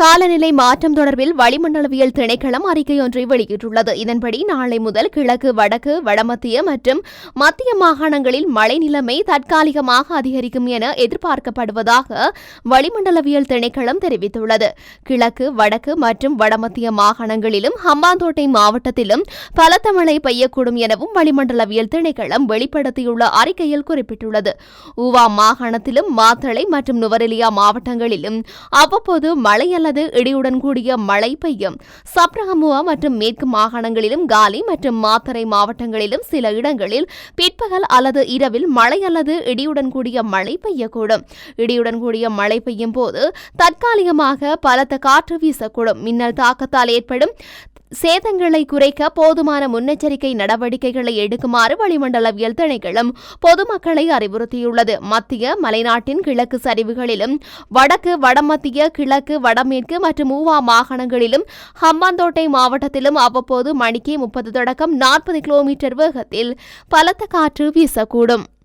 காலநிலை மாற்றம் தொடர்பில் வளிமண்டலவியல் திணைக்களம் அறிக்கை ஒன்றை வெளியிட்டுள்ளது. இதன்படி நாளை முதல் கிழக்கு வடக்கு வடமத்திய மற்றும் மத்திய மாகாணங்களில் மழை நிலைமை தற்காலிகமாக அதிகரிக்கும் என எதிர்பார்க்கப்படுவதாக வளிமண்டலவியல் திணைக்களம் தெரிவித்துள்ளது. கிழக்கு வடக்கு மற்றும் வடமத்திய மாகாணங்களிலும் ஹம்பாந்தோட்டை மாவட்டத்திலும் பலத்த மழை பெய்யக்கூடும் எனவும் வளிமண்டலவியல் திணைக்களம் வெளிப்படுத்தியுள்ள அறிக்கையில் குறிப்பிட்டுள்ளது. ஊவா மாகாணத்திலும் மாத்தளை மற்றும் நுவரெலியா மாவட்டங்களிலும் அவ்வப்போது மழையல்ல அல்லது இடியுடன் கூடிய மழை பெய்யும். சப்ரகமுவா மற்றும் மேற்கு மாகாணங்களிலும் காலி மற்றும் மாத்தறை மாவட்டங்களிலும் சில இடங்களில் பிற்பகல் அல்லது இரவில் மழை அல்லது இடியுடன் கூடிய மழை பெய்யக்கூடும். இடியுடன் கூடிய மழை பெய்யும் போது தற்காலிகமாக பலத்த காற்று வீசக்கூடும். மின்னல் தாக்கத்தால் ஏற்படும் சேதங்களை குறைக்க போதுமான முன்னெச்சரிக்கை நடவடிக்கைகளை எடுக்குமாறு வளிமண்டலவியல் திணைக்களம் பொதுமக்களை அறிவுறுத்தியுள்ளது. மத்திய மலைநாட்டின் கிழக்கு சரிவுகளிலும் வடக்கு வடமத்திய கிழக்கு வடமேற்கு மற்றும் ஊவா மாகாணங்களிலும் ஹம்பாந்தோட்டை மாவட்டத்திலும் அவ்வப்போது மணிக்கு முப்பது தொடக்கம் நாற்பது கிலோமீட்டர் வேகத்தில் பலத்த காற்று வீசக்கூடும்.